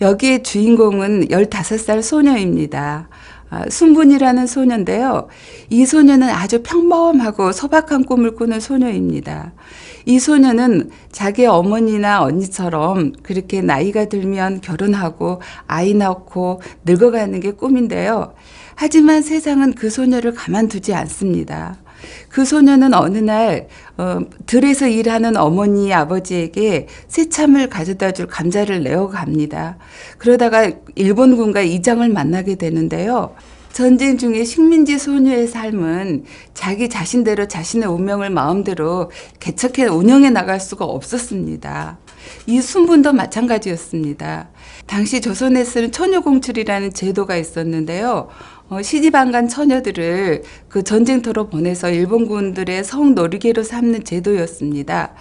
여기에 주인공은 15살 소녀입니다. 아, 순분이라는 소녀인데요. 이 소녀는 아주 평범하고 소박한 꿈을 꾸는 소녀입니다. 이 소녀는 자기 어머니나 언니처럼 그렇게 나이가 들면 결혼하고 아이 낳고 늙어가는 게 꿈인데요. 하지만 세상은 그 소녀를 가만두지 않습니다. 그 소녀는 어느 날 어, 들에서 일하는 어머니 아버지에게 새참을 가져다 줄 감자를 내어 갑니다. 그러다가 일본군과 이장을 만나게 되는데요. 전쟁 중에 식민지 소녀의 삶은 자기 자신대로 자신의 운명을 마음대로 개척해 운영해 나갈 수가 없었습니다. 이 순분도 마찬가지였습니다. 당시 조선에서는 처녀공출이라는 제도가 있었는데요. 어, 시집 안간 처녀들을 그 전쟁터로 보내서 일본군들의 성놀이개로 삼는 제도였습니다.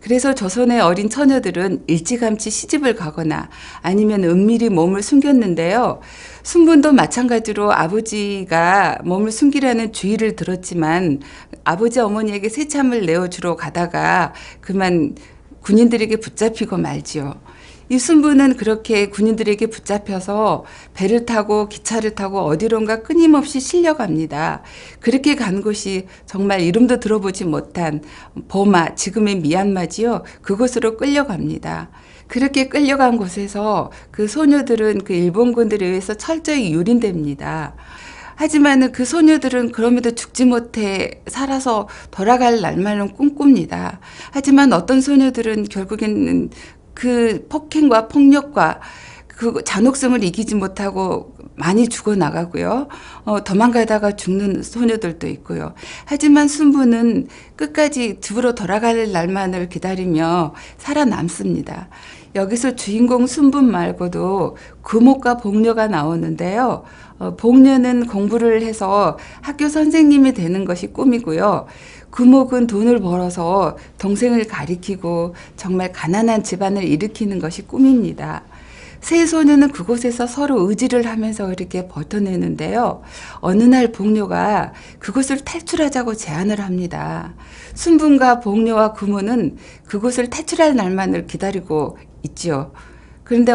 그래서 조선의 어린 처녀들은 일찌감치 시집을 가거나 아니면 은밀히 몸을 숨겼는데요. 순분도 마찬가지로 아버지가 몸을 숨기라는 주의를 들었지만 아버지 어머니에게 새참을 내어주러 가다가 그만 군인들에게 붙잡히고 말지요. 이 순부는 그렇게 군인들에게 붙잡혀서 배를 타고 기차를 타고 어디론가 끊임없이 실려갑니다. 그렇게 간 곳이 정말 이름도 들어보지 못한 버마, 지금의 미얀마지요. 그곳으로 끌려갑니다. 그렇게 끌려간 곳에서 그 소녀들은 그 일본군들에 의해서 철저히 유린됩니다. 하지만은 그 소녀들은 그럼에도 죽지 못해 살아서 돌아갈 날만은 꿈꿉니다. 하지만 어떤 소녀들은 결국에는 그 폭행과 폭력과 그 잔혹성을 이기지 못하고 많이 죽어 나가고요. 어, 도망가다가 죽는 소녀들도 있고요. 하지만 순부는 끝까지 집으로 돌아갈 날만을 기다리며 살아남습니다. 여기서 주인공 순분 말고도 금옥과 복녀가 나오는데요. 어, 복녀는 공부를 해서 학교 선생님이 되는 것이 꿈이고요. 금옥은 돈을 벌어서 동생을 가리키고 정말 가난한 집안을 일으키는 것이 꿈입니다. 세 소녀는 그곳에서 서로 의지를 하면서 이렇게 버텨내는데요. 어느 날 복녀가 그곳을 탈출하자고 제안을 합니다. 순분과 복녀와 금호는 그곳을 탈출할 날만을 기다리고 있지요. 그런데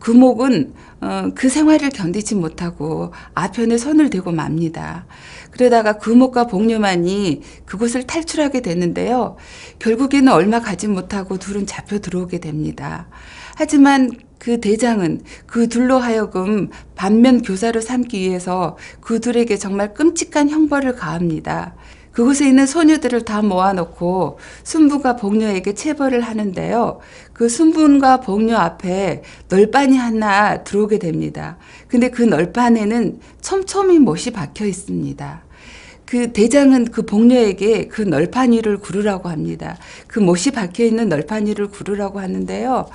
금옥은 어, 그 생활을 견디지 못하고 아편에 손을 대고 맙니다. 그러다가 금옥과 복녀만이 그곳을 탈출하게 되는데요. 결국에는 얼마 가지 못하고 둘은 잡혀 들어오게 됩니다. 하지만 그 대장은 그 둘로 하여금 반면 교사로 삼기 위해서 그 둘에게 정말 끔찍한 형벌을 가합니다. 그곳에 있는 소녀들을 다 모아놓고 순부가 복녀에게 체벌을 하는데요. 그 순분과 복녀 앞에 널판이 하나 들어오게 됩니다. 근데 그 널판에는 촘촘히 못이 박혀 있습니다. 그 대장은 그 복녀에게 그 널판 위를 구르라고 합니다. 그 못이 박혀 있는 널판 위를 구르라고 하는데요.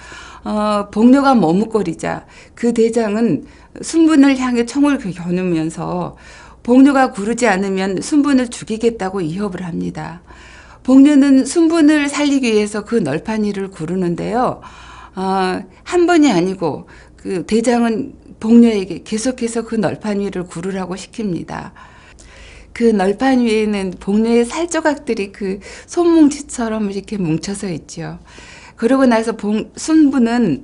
어, 복녀가 머뭇거리자 그 대장은 순분을 향해 총을 겨누면서 복녀가 구르지 않으면 순분을 죽이겠다고 이협을 합니다. 복녀는 순분을 살리기 위해서 그 널판 위를 구르는데요. 어, 한 번이 아니고 그 대장은 복녀에게 계속해서 그 널판 위를 구르라고 시킵니다. 그 널판 위에는 복녀의 살조각들이 그 손뭉치처럼 이렇게 뭉쳐서 있죠. 그러고 나서 봉, 순부는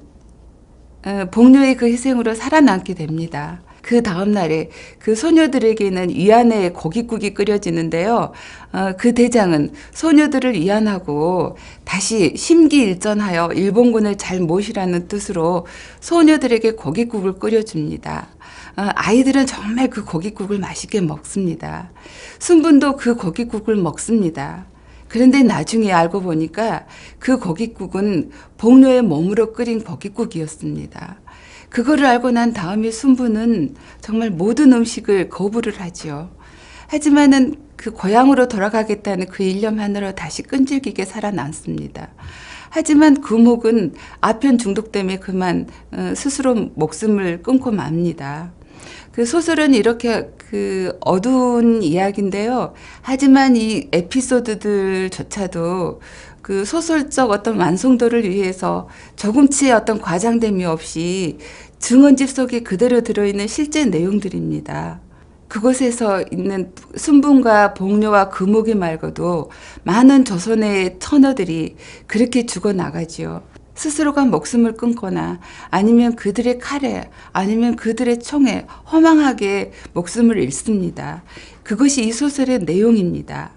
어, 복녀의 그 희생으로 살아남게 됩니다. 그 다음 날에 그 소녀들에게는 위안의 고깃국이 끓여지는데요. 어, 그 대장은 소녀들을 위안하고 다시 심기일전하여 일본군을 잘 모시라는 뜻으로 소녀들에게 고깃국을 끓여줍니다. 어, 아이들은 정말 그 고깃국을 맛있게 먹습니다. 순분도 그 고깃국을 먹습니다. 그런데 나중에 알고 보니까 그 고깃국은 복녀의 몸으로 끓인 고깃국이었습니다. 그거를 알고 난 다음에 순부는 정말 모든 음식을 거부를 하지요. 하지만은 그 고향으로 돌아가겠다는 그 일념만으로 다시 끈질기게 살아남습니다. 하지만 구목은 아편 중독 때문에 그만 어, 스스로 목숨을 끊고 맙니다. 그 소설은 이렇게 그 어두운 이야기인데요. 하지만 이 에피소드들조차도 그 소설적 어떤 완성도를 위해서 조금치 어떤 과장됨이 없이 증언집 속에 그대로 들어있는 실제 내용들입니다. 그곳에서 있는 순분과 복녀와 금옥이 말고도 많은 조선의 처녀들이 그렇게 죽어 나가지요. 스스로가 목숨을 끊거나 아니면 그들의 칼에 아니면 그들의 총에 허망하게 목숨을 잃습니다. 그것이 이 소설의 내용입니다.